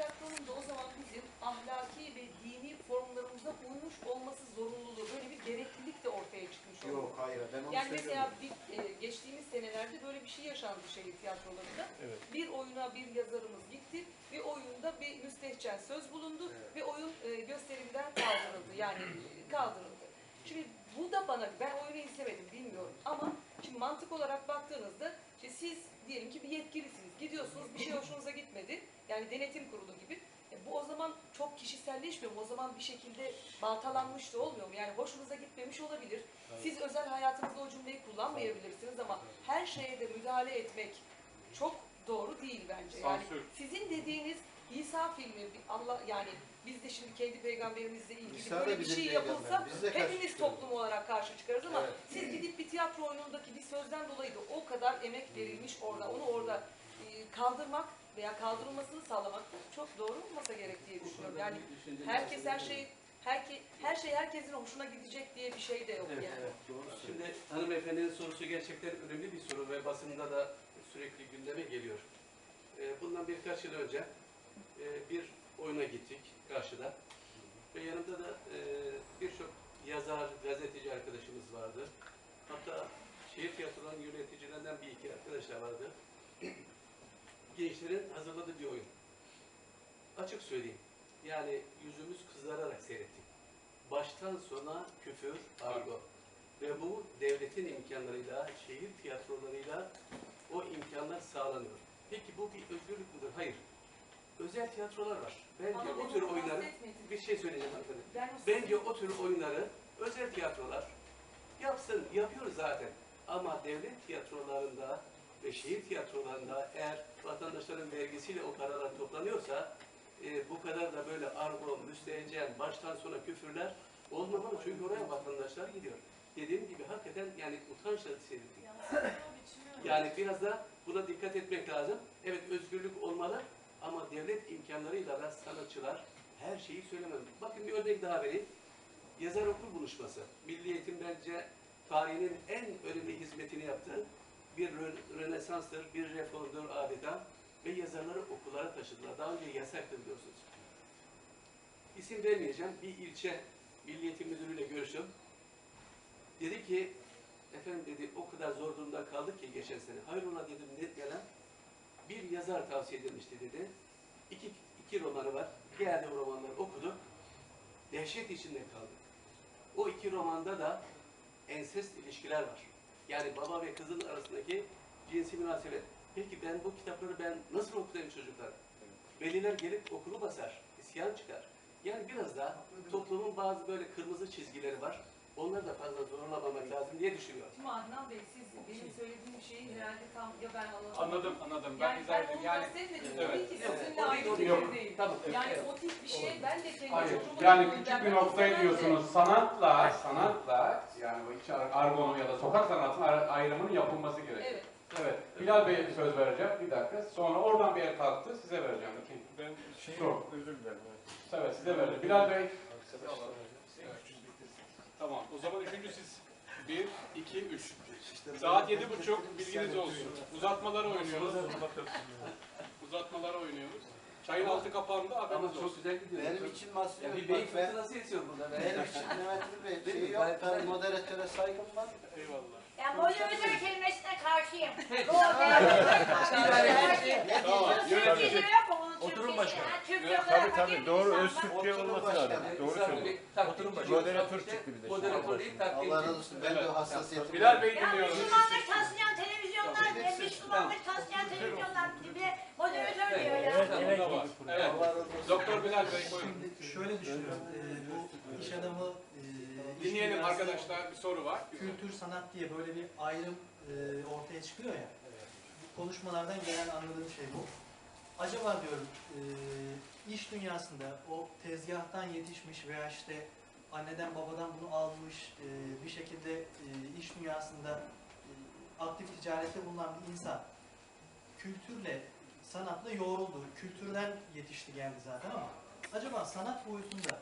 tiyatronun da o zaman bizim ahlaki ve dini formlarımıza uymuş olması zorunluluğu, böyle bir gereklilik de ortaya çıkmış oldu. Yok hayır ben onu Yani söylüyorum. mesela bir, e, geçtiğimiz senelerde böyle bir şey yaşandı şehir tiyatrolarında. Evet. Bir oyuna bir yazarımız gitti, bir oyunda bir müstehcen söz bulundu Evet. ve oyun e, gösterimden kaldırıldı. Yani e, kaldırıldı. Şimdi bu da bana, ben oyunu izlemedim bilmiyorum ama şimdi mantık olarak baktığınızda işte siz diyelim ki bir yetkilisiniz, gidiyorsunuz bir şey hoşunuza gitmedi. Yani denetim kurulu gibi. E, bu o zaman çok kişiselleşmiyor mu? O zaman bir şekilde baltalanmış da olmuyor mu? Yani hoşunuza gitmemiş olabilir. Siz özel hayatınızda o cümleyi kullanmayabilirsiniz ama her şeye de müdahale etmek çok doğru değil bence. Yani Sansür. sizin dediğiniz İsa filmi Allah yani biz de şimdi kendi peygamberimizle ilgili da böyle bir şey yapılsa Biz hepimiz çıkarız. toplum olarak karşı çıkarız ama Evet. siz gidip bir tiyatro oyunundaki bir sözden dolayı da o kadar emek verilmiş orada onu orada e, kaldırmak veya kaldırılmasını sağlamak çok doğru olmasa gerek diye düşünüyorum. Yani herkes her şey herke, her şey herkesin hoşuna gidecek diye bir şey de yok Evet, yani. Evet, doğru. Şimdi hanımefendinin sorusu gerçekten önemli bir soru ve basında da sürekli gündeme geliyor. Ee, Bundan birkaç yıl önce e, bir oyuna gittik karşıda ve yanımda da e, birçok yazar, gazeteci arkadaşımız vardı. Hatta şehir tiyatrolarının yöneticilerinden bir iki arkadaşlar vardı. Gençlerin hazırladığı bir oyun. Açık söyleyeyim. Yani yüzümüz kızararak seyrettik. Baştan sona küfür, argo. Ve bu devletin imkanlarıyla, şehir tiyatrolarıyla o imkanlar sağlanıyor. Peki bu bir özgürlük müdür? Hayır. Özel tiyatrolar var. Bence Ama o tür oyunları, bir şey söyleyeceğim o Bence o tür oyunları özel tiyatrolar yapsın, yapıyoruz zaten. Ama devlet tiyatrolarında ve şehir tiyatrolarında eğer vatandaşların vergisiyle o paralar toplanıyorsa e, bu kadar da böyle argo, müstehcen, baştan sona küfürler olmamalı. Çünkü oraya vatandaşlar gidiyor. Dediğim gibi hakikaten yani utançla seyrettik. Yani biraz da buna dikkat etmek lazım. Evet özgürlük olmalı ama devlet imkanlarıyla da sanatçılar her şeyi söylemeli. Bakın bir örnek daha vereyim. Yazar okul buluşması. Milli Eğitim bence tarihinin en önemli hizmetini yaptığı bir rö- rönesanstır, bir reformdur adeta ve yazarları okullara taşıdılar. Daha önce yasaktı biliyorsunuz. İsim vermeyeceğim. Bir ilçe Milli Eğitim Müdürü'yle görüştüm. Dedi ki, efendim dedi o kadar zor durumda kaldık ki geçen sene. Hayrola dedim net gelen bir yazar tavsiye edilmişti dedi. İki, iki romanı var. Geldi o romanları okudu. Dehşet içinde kaldık. O iki romanda da ensest ilişkiler var. Yani baba ve kızın arasındaki cinsi münasebet. Peki ben bu kitapları ben nasıl okutayım çocuklar? Veliler gelip okulu basar, isyan çıkar. Yani biraz da toplumun bazı böyle kırmızı çizgileri var. Onları da fazla zorlamamak lazım diye düşünüyorum. Şimdi Adnan Bey siz benim söylediğim şeyi herhalde tam ya ben anlamadım. Anladım, anladım. Ben Yani izah ben onu Yani kastetmedim. Evet. Tabii ki Yok, sizinle o aynı fikirdeyim. Tamam. Yani o tip bir şey ben de kendi Hayır. çocuğumun Yani küçük bir noktaya diyorsunuz. Sanatla, sanatla yani bu iç argonun ya da sokak sanatının ar- ayrımının yapılması gerekiyor. Evet. Evet. Bilal Bey'e bir söz vereceğim. Bir dakika. Sonra oradan bir el kalktı. Size vereceğim. Ben şey Sor. özür dilerim. Evet size vereceğim. Bilal Bey. Tamam. O zaman üçüncü siz. Bir, iki, üç. Saat yedi buçuk. Bilginiz olsun. Uzatmalara oynuyoruz. Uzatmalara oynuyoruz. Çayın altı kapandı. Ama Haberiniz çok olsun. güzel gidiyor. Benim için Ya yok. bir beyin Bak, ben- fırtınası esiyor burada. Benim için Mehmet Ali Bey şey yok. Ben moderatöre saygım var. Eyvallah. Ya moderatör kelimesine karşıyım. Karşıyım. Tamam. Türkçesi Yönetici. yok mu? Bunun Oturun Türkçesi? başkanım. Ha, Türkçe o kadar Tabii tabii fakir doğru insan öz. Türkçe olması başkanım. lazım. Doğru söylüyor. Oturun çiziyor. Moderatör çıktı bir de. Moderatör değil, taktik. Allah razı olsun. Ben de o hassasiyetim Bilal. Bey Ya dinliyoruz. Müslümanlık taslayan televizyonlar, ya Müslümanlık taslayan televizyonlar bir de moderatör diyor ya. Evet. Doktor Bilal Bey buyurun. Şimdi şöyle düşünüyorum. Ee, bu iş adamı e, Dinleyelim arkadaşlar. Bir soru var. Kültür sanat diye böyle bir ayrım e, ortaya çıkıyor ya. Bu konuşmalardan gelen anladığım şey bu. Acaba diyorum e, iş dünyasında o tezgahtan yetişmiş veya işte anneden babadan bunu almış e, bir şekilde e, iş dünyasında e, aktif ticarette bulunan bir insan kültürle, sanatla yoğruldu. Kültürden yetişti geldi zaten ama acaba sanat boyutunda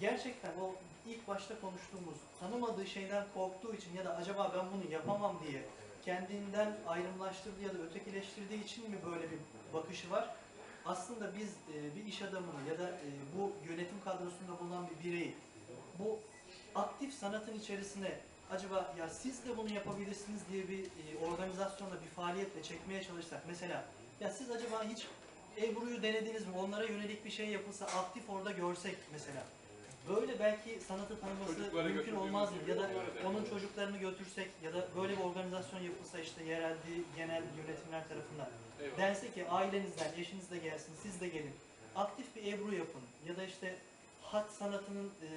gerçekten o ilk başta konuştuğumuz tanımadığı şeyden korktuğu için ya da acaba ben bunu yapamam diye kendinden ayrımlaştırdığı ya da ötekileştirdiği için mi böyle bir bakışı var? aslında biz e, bir iş adamını ya da e, bu yönetim kadrosunda bulunan bir bireyi bu aktif sanatın içerisine acaba ya siz de bunu yapabilirsiniz diye bir e, organizasyonla bir faaliyetle çekmeye çalışsak mesela ya siz acaba hiç Ebru'yu denediniz mi? Onlara yönelik bir şey yapılsa aktif orada görsek mesela. Böyle belki sanatı tanıması mümkün götürdüğümüz olmaz mı? gibi Ya da da- onun çocuklarını götürsek ya da böyle bir organizasyon yapılsa işte yerel genel yönetimler tarafından. Eyvallah. Dense ki ailenizden, eşiniz de gelsin, siz de gelin. Aktif bir Ebru yapın. Ya da işte hat sanatının e,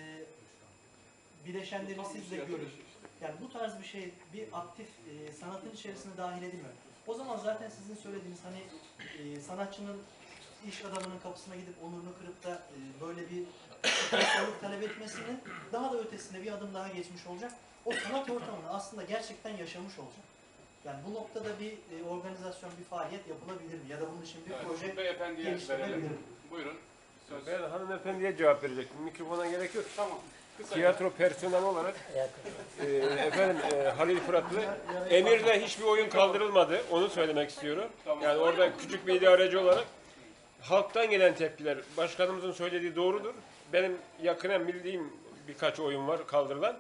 bileşenlerini Tam bir siz de şey görün. işte. Yani bu tarz bir şey bir aktif e, sanatın içerisine dahil edilmiyor. O zaman zaten sizin söylediğiniz hani e, sanatçının iş adamının kapısına gidip onurunu kırıp da e, böyle bir sponsorluk talep etmesinin daha da ötesinde bir adım daha geçmiş olacak. O sanat ortamını aslında gerçekten yaşamış olacak. Yani bu noktada bir e, organizasyon, bir faaliyet yapılabilir mi? Ya da bunun için bir Evet, proje geliştirilebilir mi? Buyurun. Söz. Ben hanımefendiye cevap verecektim. Mikrofona gerek yok. Tamam. Kısa Tiyatro personeli olarak e, efendim e, Halil Fıratlı Emir'de hiçbir oyun kaldırılmadı. Onu söylemek istiyorum. Tamam. Yani orada küçük bir idareci olarak halktan gelen tepkiler başkanımızın söylediği doğrudur. Benim yakinen bildiğim birkaç oyun var kaldırılan.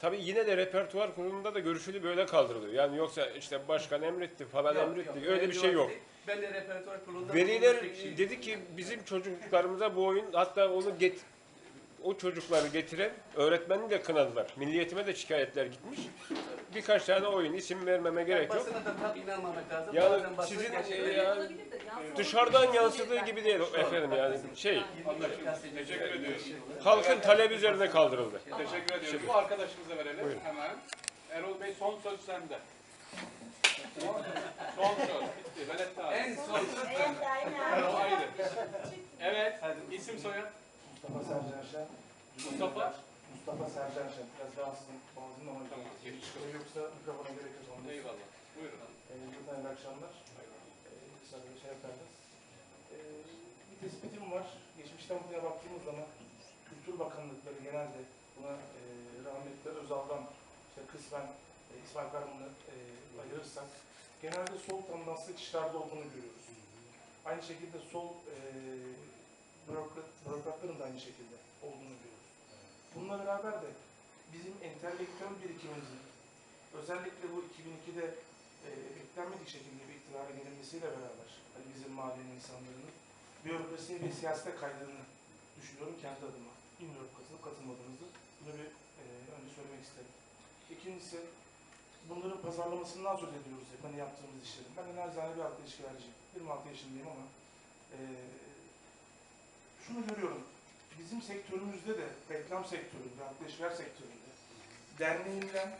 Tabii yine de repertuar kurulunda da görüşülü böyle kaldırılıyor. Yani yoksa işte başkan emretti falan Yok, emretti. yok. Öyle bir şey yok. Ben de repertuar kurulunda Veliler tek dedi ki bizim çocuklarımıza bu oyun hatta onu get o çocukları getiren öğretmeni de kınadılar. Milliyetime de şikayetler gitmiş. Birkaç tane oyun isim vermeme gerek yok. Basına da tam inanmamak lazım. Yani Bazen basın sizin, e, yansımalı Dışarıdan bir yansıdığı şey gibi değil efendim yani şey Anlaşıldı. Teşekkür ediyorum. halkın talebi üzerine kaldırıldı. Teşekkür ediyorum. Bu arkadaşımıza verelim hemen. Erol Bey son söz sende. son söz. Bitti. Velet abi. En son. O ayrı. Evet. İsim soyad. Mustafa Sercan Şen. Mustafa. Mustafa Sercan Şen. Biraz rahatsızım. Boğazım ama Tamam. Şey yoksa mikrofona gerek yok. Onu Eyvallah. Buyurun. Ee, buradan iyi akşamlar. Ee, kısa bir şey yaparız. Ee, bir tespitim var. Geçmişten buraya baktığımız zaman Kültür Bakanlıkları genelde buna e, rahmetli Özal'dan işte kısmen e, İsmail Kahraman'ı e, ayırırsak genelde sol tandanslı kişilerde olduğunu görüyoruz. Aynı şekilde sol e, bürokrat, bürokratların da aynı şekilde olduğunu görüyoruz. Bununla beraber de bizim entelektüel birikimimizin özellikle bu 2002'de e, beklenmedik şekilde bir iktidara gelinmesiyle beraber hani bizim mahallenin insanlarının bürokrasiye ve siyasete kaydığını düşünüyorum kendi adıma. Bilmiyorum katılıp katılmadığınızı. Bunu bir e, önce söylemek isterim. İkincisi bunların pazarlamasından söz ediyoruz hep hani yaptığımız işlerin. Ben de narizane bir halkla ilişkilerciyim. 26 yaşındayım ama e, şunu görüyorum. Bizim sektörümüzde de reklam sektöründe, ilişkiler sektöründe derneğinden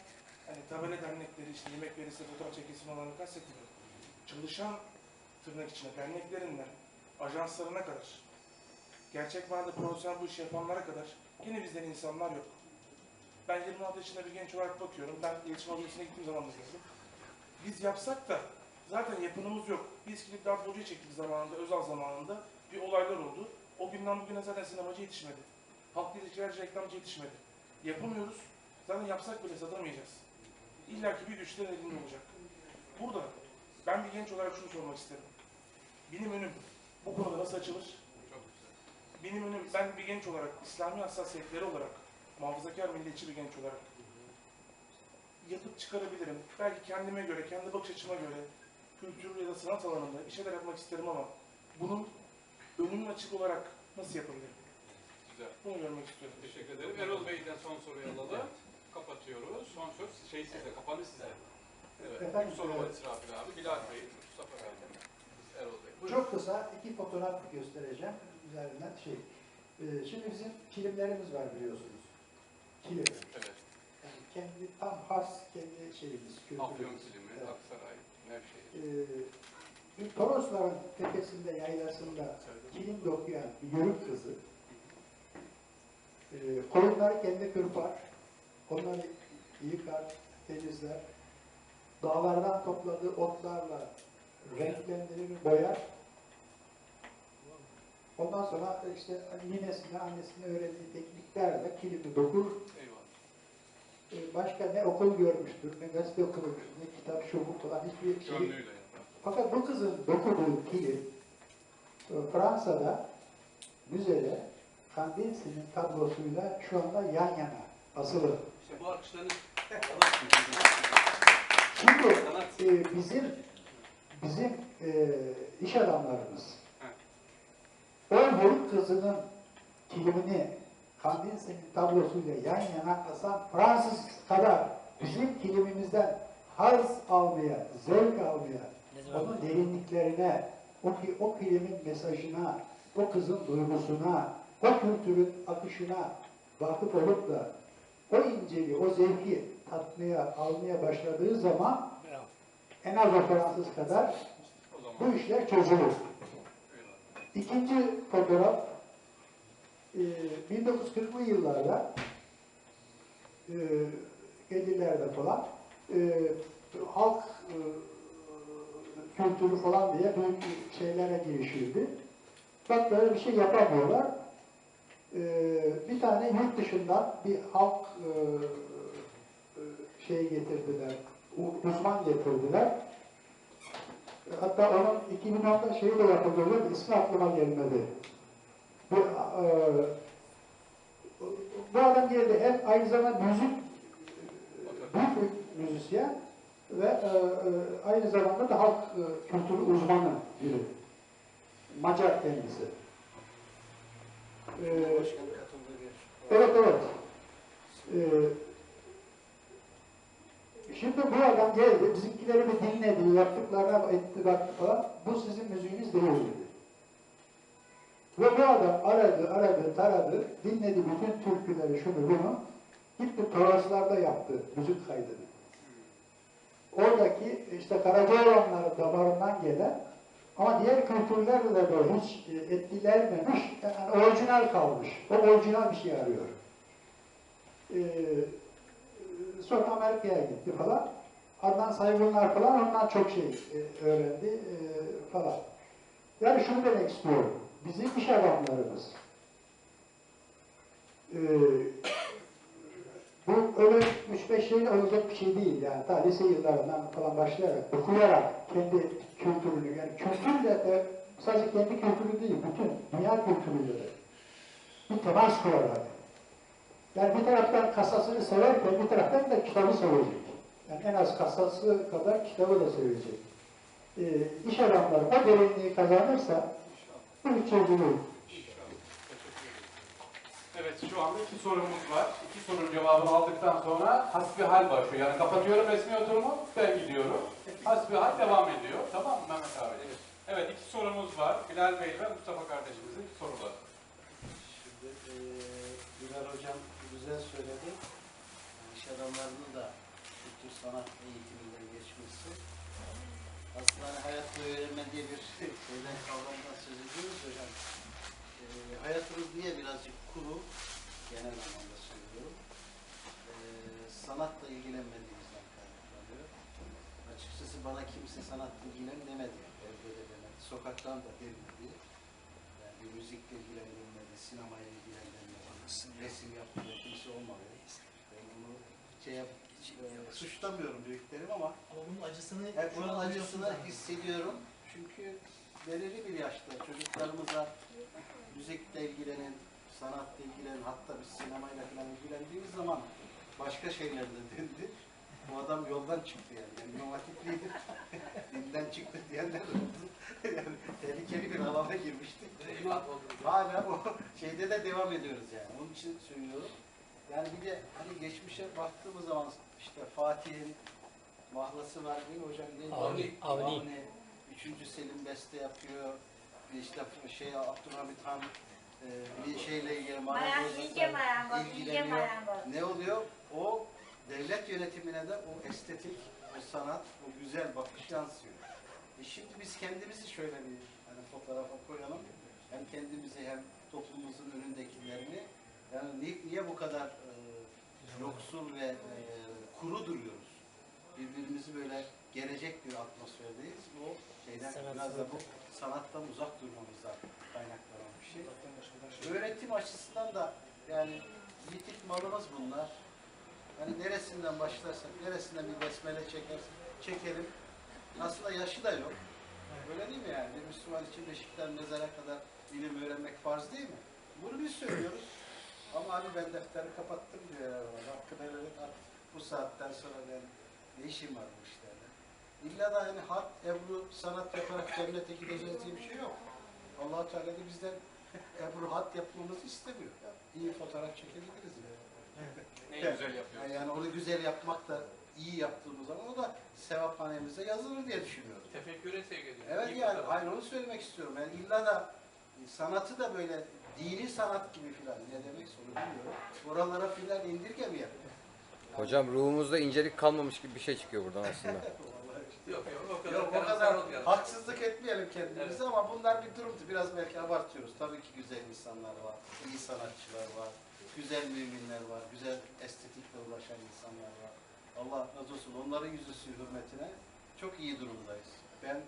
hani tabela dernekleri işte yemek verirse fotoğraf çekilsin olanı kastetmiyorum. Çalışan tırnak içinde derneklerinden ajanslarına kadar gerçek manada profesyonel bu işi yapanlara kadar yine bizden insanlar yok. Ben 26 yaşında bir genç olarak bakıyorum. Ben iletişim atölyesine gittiğim zaman gördüm. Biz yapsak da zaten yapınımız yok. Biz kilip darbocuya çektik zamanında, özel zamanında bir olaylar oldu. O günden bugüne zaten sinemacı yetişmedi. Halk ilişkilerci reklamcı yetişmedi. Yapamıyoruz. Zaten yapsak bile satamayacağız. İlla ki bir güçlerin elinde olacak. Burada ben bir genç olarak şunu sormak isterim. Benim önüm bu konuda nasıl açılır? Benim önüm, ben bir genç olarak, İslami hassasiyetleri olarak, muhafazakar milliyetçi bir genç olarak yapıp çıkarabilirim. Belki kendime göre, kendi bakış açıma göre kültür ya da sanat alanında bir şeyler yapmak isterim ama bunun önümün açık olarak nasıl yapabilirim? Güzel. Bunu görmek istiyorum. Teşekkür ederim. Erol Bey'den son soruyu alalım. Kapatıyoruz. Son söz şey size, kapanış size. Evet. Efendim, Bir soru var evet. İsrafil abi. Bilal Bey, Mustafa Bey, Erol Bey. Buyurun. Çok kısa iki fotoğraf göstereceğim. Üzerinden şey. Ee, şimdi bizim kilimlerimiz var biliyorsunuz. Kilim. Evet. Yani kendi tam has kendi şeyimiz, Afyon. Silimi, Evet. Aksaray, Nevşehir. Ee, bir Torosların tepesinde, yaylasında kilim dokuyan bir yörük kızı. Ee, koyunları kendi kırpar. Onları yıkar, temizler. Dağlardan topladığı otlarla renklendirir, boyar. Ondan sonra işte ninesine, annesine öğrendiği tekniklerle kilimi dokur. Eyvallah. Ee, Başka ne okul görmüştür, ne gazete okumuştur, ne kitap, şu bu falan hiçbir şey Gönlüyle. Fakat bu kızın dokuduğu kilim e, Fransa'da müzede Kandinsi'nin tablosuyla şu anda yan yana asılı. İşte bu alkışların Şimdi e, bizim bizim e, iş adamlarımız Orhun kızının kilimini Kandinsi'nin tablosuyla yan yana asan Fransız kadar bizim kilimimizden haz almaya, zevk almaya, onun derinliklerine, o, o kilimin mesajına, o kızın duygusuna, o kültürün akışına vakıf olup da o inceliği, o zevki tatmaya, almaya başladığı zaman en az o Fransız kadar bu işler çözülür. İkinci fotoğraf e, 1940'lı yıllarda e, 50'lerde falan e, halk e, kültürü falan diye büyük şeylere girişildi. Bak böyle bir şey yapamıyorlar. E, bir tane yurt dışından bir halk e, e, şey getirdiler, uzman getirdiler. Hatta onun 2010'da şeyi de yapıldı, ismi aklıma gelmedi. Bu, e, bu adam geldi hem aynı zamanda müzik, büyük bir müzisyen ve e, e, aynı zamanda da halk e, kültürü uzmanı biri. Macar kendisi. E, evet evet. E, Şimdi bu adam geldi, bizimkileri bir dinledi, yaptıklarına etti, baktı falan. Bu sizin müziğiniz değil dedi. Ve bu adam aradı, aradı, taradı, dinledi bütün türküleri, şunu bunu. Gitti toroslarda yaptı müzik kaydını. Oradaki işte Karacaoğlanların damarından gelen ama diğer kültürlerle de böyle hiç e, etkilenmemiş, yani orijinal kalmış. O orijinal bir şey arıyor. Ee, sonra Amerika'ya gitti falan. Adnan Saygunlar falan ondan çok şey e, öğrendi e, falan. Yani şunu demek istiyorum. Bizim iş adamlarımız e, bu öyle 3-5 şeyle olacak bir şey değil. Yani ta lise yıllarından falan başlayarak, okuyarak kendi kültürünü, yani kültürle de sadece kendi kültürü değil, bütün dünya kültürüyle de bir temas kurarak yani bir taraftan kasasını severken bir taraftan da kitabı sevecek. Yani en az kasası kadar kitabı da sevecek. Ee, iş adamları o derinliği kazanırsa bu çözülür. Evet şu anda iki sorumuz var. İki sorunun cevabını aldıktan sonra hasbihal başlıyor. Yani kapatıyorum resmi oturumu, ben gidiyorum. Hasbihal devam ediyor. Tamam mı Mehmet abi? Evet iki sorumuz var. Bilal Bey ve Mustafa kardeşimizin soruları. Şimdi eee Bilal Hocam güzel söyledi. İş adamlarının da kültür sanat eğitiminden geçmesi. Aslında hani hayat boyu öğrenme diye bir şeyden kavramdan söz ediyoruz hocam. Eee hayatımız niye birazcık kuru, genel anlamda söylüyorum. Eee sanatla ilgilenmediğimizden kaynaklanıyor. Açıkçası bana kimse sanatla ilgilen demedi. Evde de demedi. Sokaktan da demedi. Yani bir müzikle ilgilendirilmedi, sinemaya ilgilendirilmedi, resim yapmıyor, kimse olmadı. Ben bunu şey yap, e, suçlamıyorum büyüklerim ama Ama bunun acısını hep bunun acısını hissediyorum. Çünkü belirli bir yaşta çocuklarımıza müzikle ilgilenen, sanatla ilgilenen, hatta biz sinemayla falan ilgilendiğimiz zaman başka şeylerle döndü. Bu adam yoldan çıktı yani. yani İmam Hatipliydi. Dinden çıktı diyenler oldu. yani tehlikeli bir alana girmiştik. Hala o şeyde de devam ediyoruz yani. Onun için söylüyorum. Yani bir de hani geçmişe baktığımız zaman işte Fatih'in mahlası var değil mi hocam? Neydi? Avni, Avni. Avni. Üçüncü Selim beste yapıyor. İşte şey Abdülhamit Han e, bir şeyle ilgili Marangoz, ince marangoz, ince ilgileniyor. Ne oluyor? O devlet yönetimine de o estetik, o sanat, o güzel bakış yansıyor. E şimdi biz kendimizi şöyle bir hani fotoğrafa koyalım. Hem kendimizi hem toplumumuzun önündekilerini yani niye, niye bu kadar e, yoksul ve e, kuru duruyoruz? Birbirimizi böyle gelecek bir atmosferdeyiz. O şeyden Sanat biraz da bu sanattan uzak durmamızdan kaynaklanan bir şey. Öğretim açısından da yani yitik malımız bunlar. Yani neresinden başlarsak, neresinden bir besmele çekersin, çekelim. Aslında yaşı da yok. Öyle değil mi yani? Bir Müslüman için beşikten mezara kadar ilim öğrenmek farz değil mi? Bunu biz söylüyoruz. Ama abi ben defteri kapattım diyor. Hakkı et artık bu saatten sonra ben ne işim var bu işlerle? İlla da hani hat, ebru, sanat yaparak cennete gideceğiz diye bir şey yok. allah Teala da bizden ebru hat yapmamızı istemiyor. İyi fotoğraf çekebiliriz yani. Ne güzel yapıyorsun. Yani onu güzel yapmak da iyi yaptığımız zaman o da sevaphanemize yazılır diye düşünüyorum. Tefekküre sevk ediyor. Evet İyi yani aynı onu söylemek istiyorum. Yani illa da sanatı da böyle dini sanat gibi filan ne demek onu bilmiyorum. Oralara filan indirgemeyelim. Hocam ruhumuzda incelik kalmamış gibi bir şey çıkıyor buradan aslında. Yok yok o kadar, Yok o karamsar kadar olmayalım. haksızlık etmeyelim kendimize Evet. ama bunlar bir durumdu. Biraz belki abartıyoruz. Tabii ki güzel insanlar var, iyi sanatçılar var, güzel müminler var, güzel estetikle ulaşan insanlar var. Allah razı olsun. Onların yüzüsü hürmetine çok iyi durumdayız. Ben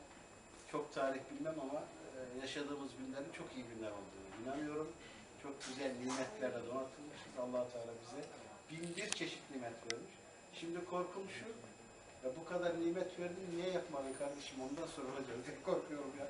çok tarih bilmem ama e, yaşadığımız günlerin çok iyi günler olduğunu inanıyorum. Çok güzel nimetlerle donatılmışız. allah Teala bize bin bir çeşit nimet vermiş. Şimdi korkum şu, ya bu kadar nimet verdin niye yapmadın kardeşim ondan sonra olacak korkuyorum ya.